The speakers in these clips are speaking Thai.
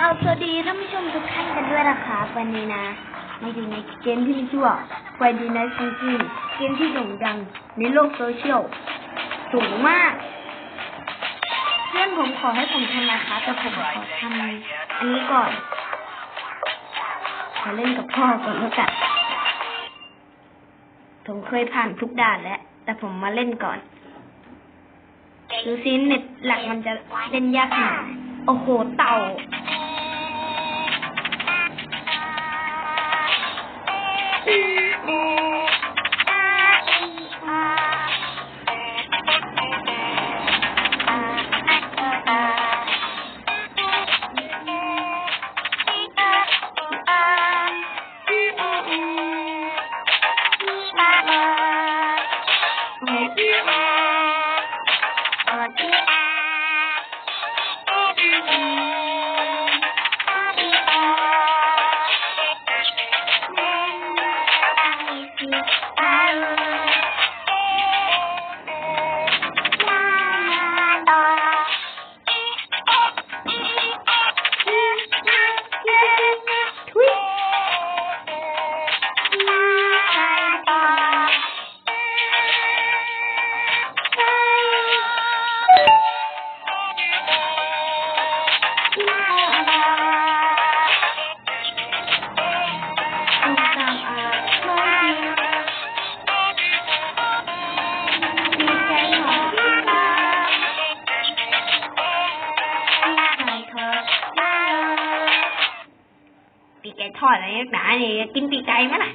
ราสวัสดีท่านผู้ชมทุกท่านกันด้วยนะครับวันนี้นะมาอยู่ในเกมที่มีชื่อว่า Friday Night Funkin' เกมที่โด่งดังในโลกโซเชียลสูงมาก เพื่อนผมขอให้ผมทำนะคะแต่ผมขอทำอันนี้ก่อนขอเล่นกับพ่อก่อนแล้วกันผมเคยผ่านทุกด่านแล้ว แต่ผมมาเล่นก่อนดูซิเน็ตหลักมันจะเล่นยากขนาดไหนโอ้โห เต่า ทุ ทอดอะไรนักหนาเนี่ยกินปีกไก่ไหมล่ะ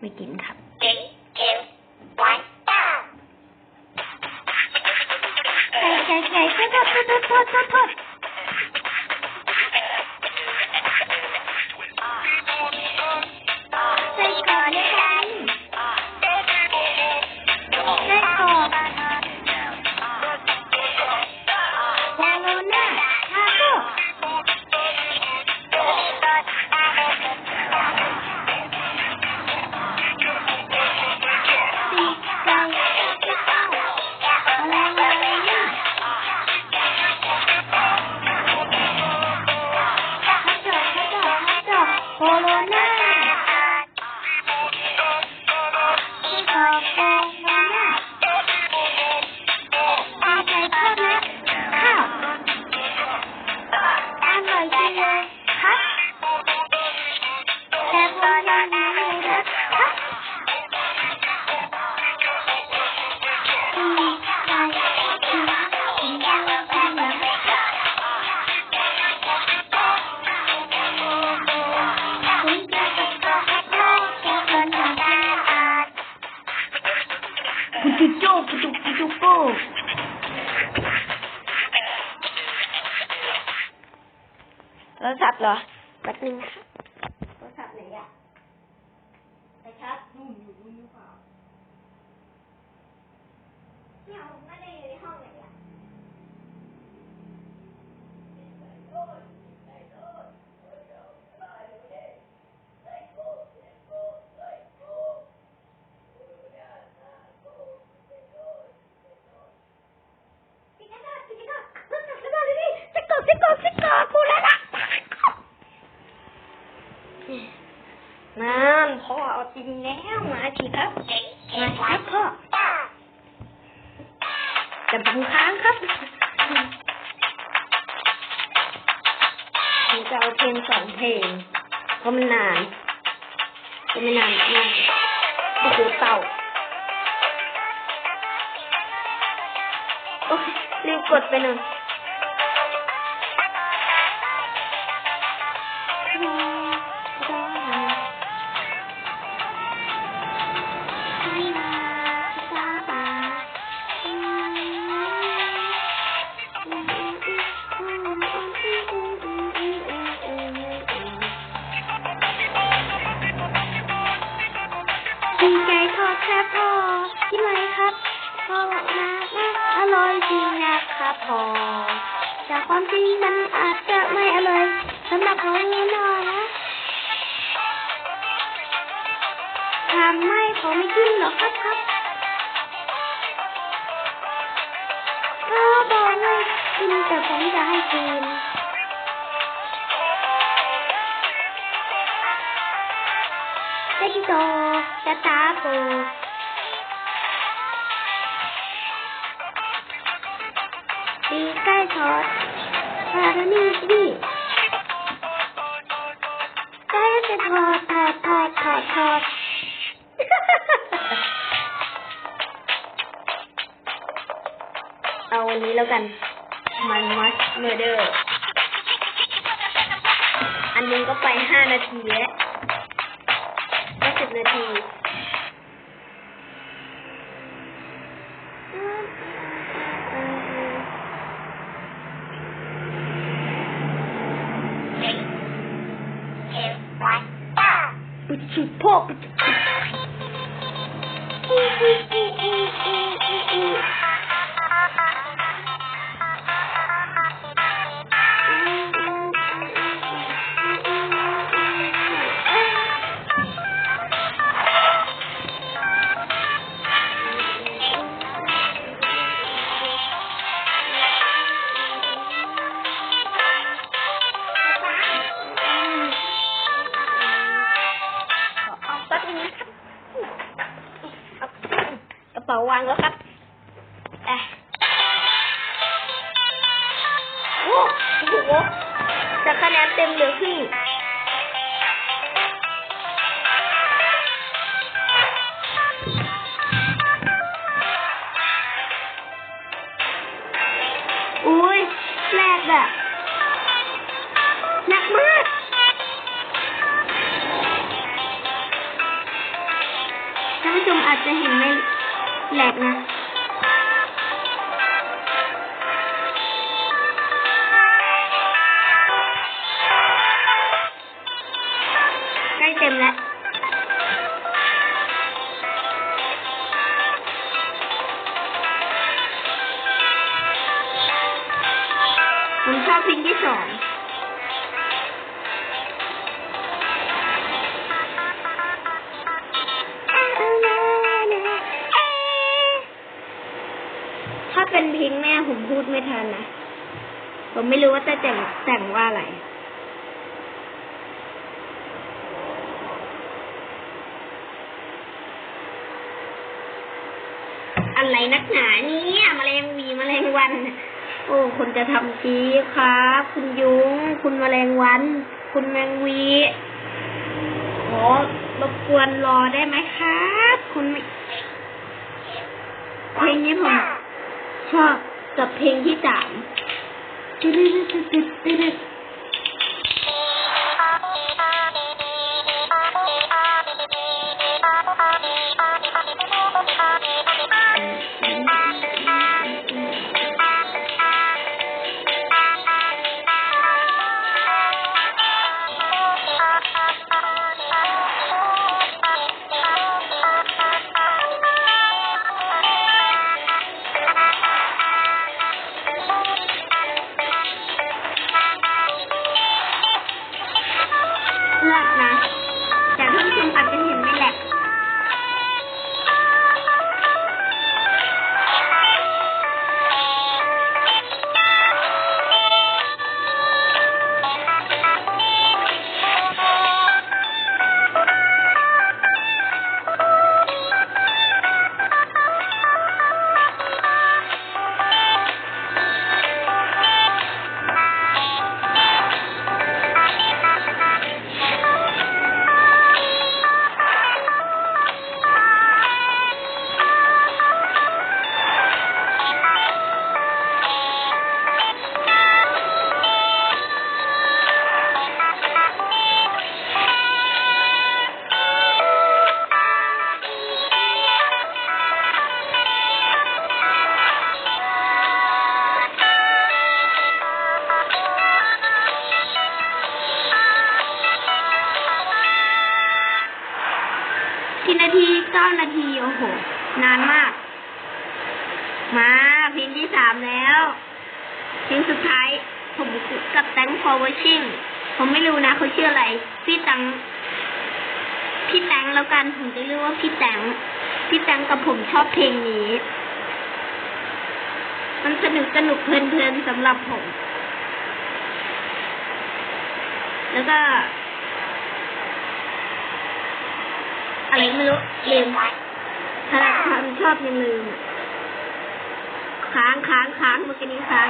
ไม่กินครับไก่ไก่ไก่ทอดทอดทอดทอดทอด ปุจุโจ้ปุจุปุจุโก้โทรศัพท์เหรอแป๊บนึงค่ะโทรศัพท์ไหนอะไปชัดนู่นอยู่นู่นหรือเปล่าไม่เอาไม่ได้อยู่ในห้องไหนอะปิดกระดาษปิดกระดาษโทรศัพท์กระดาษดิจะกดจะกดจะกดกูแล้วนะนั่นพ่อเอาจริงแล้วมาที ครับมาครับพ่อจะบังค้างครับผมจะเอาเพลงสองเพลงเพราะมันนานก็ไม่นานมากโอ้โหเต่าโอ้ยรีบกดไปหน่อย ดีใจทอดแครับพ่อกินอะไรครับพ่อบอกนะนะอร่อยจริงนะครับพ่อแต่ความจริงมันอาจจะไม่อร่อยสำหรับผมแน่นอนนะทำไม่ผมไม่กินหรอกครับครับก็บอกเลยกินแต่ผมจะให้กิน ที่โตชะตาโกดีใกล้ทอดพารานี่ที่ใกล้จะทอดทอดทอดทอดทอดเอาวันนี้แล้วกัน มันมัสเมอร์เดอร์ อันนึงก็ไปห้านาทีแล้ว บนาทีปิดชุดพ่อปิดชุ เป๋าวางแล้วครับอะโอ้โหจากคะแนนเต็มเหลือครึ่งอุ้ยแรกอะหนักมากท่านผู้ชมอาจจะเห็นไม่แหลกนะ เป็นเพลงแม่ผมพูดไม่ทันนะ ผมไม่รู้ว่าจะแต่งแต่งว่าอะไร อะไรนักหนาเนี่ยแมลงวีแมลงวัน โอ้คนจะทำชีครับ คุณยุงคุณแมลงวัน คุณแมงวีขอรบกวนรอได้ไหมครับ คุณไม่เพลงนี้ผม ชอบกับเพลงที่สาม นาทีเก้านาที โอ้โห นานมาก มาเพลงที่สามแล้วเพลงสุดท้าย ผมกับแตงพอวชิ่งผมไม่รู้นะเขาชื่ออะไร พี่ตัง พี่แตงแล้วกัน ผมจะเรียกว่าพี่แตง พี่แตงกับผมชอบเพลงนี้ มันสนุกสนุกเพลินเพลินสำหรับผม แล้วก็ อะไรไม่รู้ลืมขนาดความชอบยังลืมอค้างค้างค้างเมื่อกี้นี้ค้าง